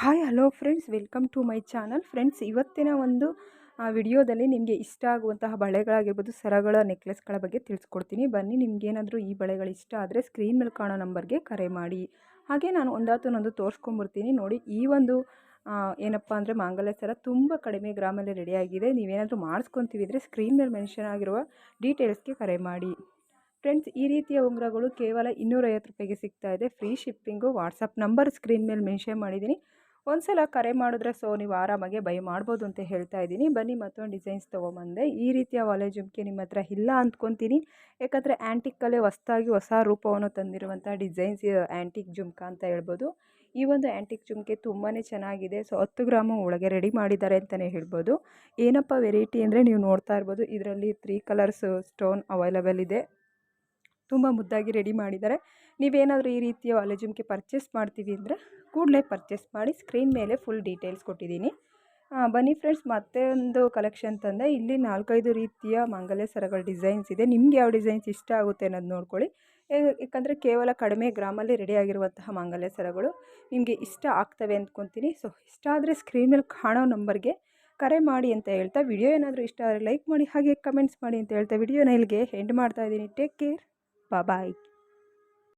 Hi, hello friends. Welcome to my channel. Friends, ಇವತ್ತಿನ ಒಂದು ವಿಡಿಯೋದಲ್ಲಿ ನಿಮಗೆ ಇಷ್ಟ ಆಗುವಂತಹ ಬಳೆಗಳಾಗಿರ್ಬೋದು, ಸರಗಳ, ನೆಕ್ಲೆಸ್ಗಳ ಬಗ್ಗೆ ತಿಳಿಸ್ಕೊಡ್ತೀನಿ. ಬನ್ನಿ ನಿಮಗೇನಾದರೂ ಈ ಬಳೆಗಳು ಇಷ್ಟ ಆದರೆ ಸ್ಕ್ರೀನ್ ಮೇಲೆ ಕಾಣೋ ನಂಬರ್ಗೆ ಕರೆ ಮಾಡಿ. ಹಾಗೆ ನಾನು ಒಂದಾತನೊಂದು ತೋರಿಸ್ಕೊಂಬರ್ತೀನಿ ನೋಡಿ, ಈ ಒಂದು ಏನಪ್ಪ ಅಂದರೆ ಮಾಂಗಲ್ಯ ಸರ ತುಂಬ ಕಡಿಮೆ ಗ್ರಾಮಲ್ಲಿ ರೆಡಿಯಾಗಿದೆ. ನೀವೇನಾದರೂ ಮಾಡಿಸ್ಕೊತೀವಿದ್ರೆ ಸ್ಕ್ರೀನ್ ಮೇಲೆ ಮೆನ್ಷನ್ ಆಗಿರುವ ಡೀಟೇಲ್ಸ್ಗೆ ಕರೆ ಮಾಡಿ. ಫ್ರೆಂಡ್ಸ್, ಈ ರೀತಿಯ ಉಂಗುರಗಳು ಕೇವಲ ಇನ್ನೂರೈವತ್ತು ರೂಪಾಯಿಗೆ ಸಿಗ್ತಾ ಇದೆ. Free shipping, WhatsApp number screen ಮೇಲೆ ಮೆನ್ಷನ್ ಮಾಡಿದ್ದೀನಿ. ಒಂದು ಸಲ ಕರೆ ಮಾಡಿದ್ರೆ ಸೊ ನೀವು ಆರಾಮಾಗೆ ಬೈ ಮಾಡ್ಬೋದು ಅಂತ ಹೇಳ್ತಾ ಇದ್ದೀನಿ. ಬನ್ನಿ ಮತ್ತೊಂದು ಡಿಸೈನ್ಸ್ ತೊಗೊಂಬಂದೆ. ಈ ರೀತಿಯ ಒಲೆ ಜುಮ್ಕೆ ನಿಮ್ಮ ಹತ್ರ ಇಲ್ಲ ಅಂದ್ಕೊತೀನಿ. ಯಾಕಂದರೆ ಆ್ಯಂಟಿಕ್ಕಲ್ಲೇ ಹೊಸ್ದಾಗಿ ಹೊಸ ರೂಪವನ್ನು ತಂದಿರುವಂಥ ಡಿಸೈನ್ಸ್ ಆ್ಯಂಟಿಕ್ ಜುಮ್ಕಾ ಅಂತ ಹೇಳ್ಬೋದು. ಈ ಒಂದು ಆ್ಯಂಟಿಕ್ ಜುಮ್ಕೆ ತುಂಬಾ ಚೆನ್ನಾಗಿದೆ. ಸೊ ಹತ್ತು ಗ್ರಾಮು ಒಳಗೆ ರೆಡಿ ಮಾಡಿದ್ದಾರೆ ಅಂತಲೇ ಹೇಳ್ಬೋದು. ಏನಪ್ಪ ವೆರೈಟಿ ಅಂದರೆ ನೀವು ನೋಡ್ತಾ ಇರ್ಬೋದು. ಇದರಲ್ಲಿ ತ್ರೀ ಕಲರ್ಸ್ ಸ್ಟೋನ್ ಅವೈಲಬಲ್ ಇದೆ. ತುಂಬ ಮುದ್ದಾಗಿ ರೆಡಿ ಮಾಡಿದ್ದಾರೆ. ನೀವೇನಾದರೂ ಈ ರೀತಿಯ ಜುಮ್ಕೆ ಪರ್ಚೇಸ್ ಮಾಡ್ತೀವಿ ಅಂದರೆ ಕೂಡಲೇ ಪರ್ಚೇಸ್ ಮಾಡಿ ಸ್ಕ್ರೀನ್ ಮೇಲೆ ಫುಲ್ ಡೀಟೇಲ್ಸ್ ಕೊಟ್ಟಿದ್ದೀನಿ. ಬನ್ನಿ ಫ್ರೆಂಡ್ಸ್ ಮತ್ತೆ ಒಂದು ಕಲೆಕ್ಷನ್ ತಂದೆ. ಇಲ್ಲಿ ನಾಲ್ಕೈದು ರೀತಿಯ ಮಂಗಲ್ಯ ಸರಗಳ ಡಿಸೈನ್ಸ್ ಇದೆ. ನಿಮ್ಗೆ ಯಾವ ಡಿಸೈನ್ಸ್ ಇಷ್ಟ ಆಗುತ್ತೆ ಅನ್ನೋದು ನೋಡ್ಕೊಳ್ಳಿ. ಯಾಕಂದರೆ ಕೇವಲ ಕಡಿಮೆ ಗ್ರಾಮಲ್ಲಿ ರೆಡಿಯಾಗಿರುವಂತಹ ಮಂಗಲ್ಯ ಸರಗಳು ನಿಮಗೆ ಇಷ್ಟ ಆಗ್ತವೆ ಅಂದ್ಕೊತೀನಿ. ಸೊ, ಇಷ್ಟ ಆದರೆ ಸ್ಕ್ರೀನ್ ಮೇಲೆ ಕಾಣೋ ನಂಬರ್ಗೆ ಕರೆ ಮಾಡಿ ಅಂತ ಹೇಳ್ತಾ, ವಿಡಿಯೋ ಏನಾದರೂ ಇಷ್ಟ ಆದರೆ ಲೈಕ್ ಮಾಡಿ, ಹಾಗೆ ಕಮೆಂಟ್ಸ್ ಮಾಡಿ ಅಂತ ಹೇಳ್ತಾ, ವಿಡಿಯೋನ ಇಲ್ಲಿಗೆ ಎಂಡ್ ಮಾಡ್ತಾ ಇದ್ದೀನಿ. Take care. 拜拜。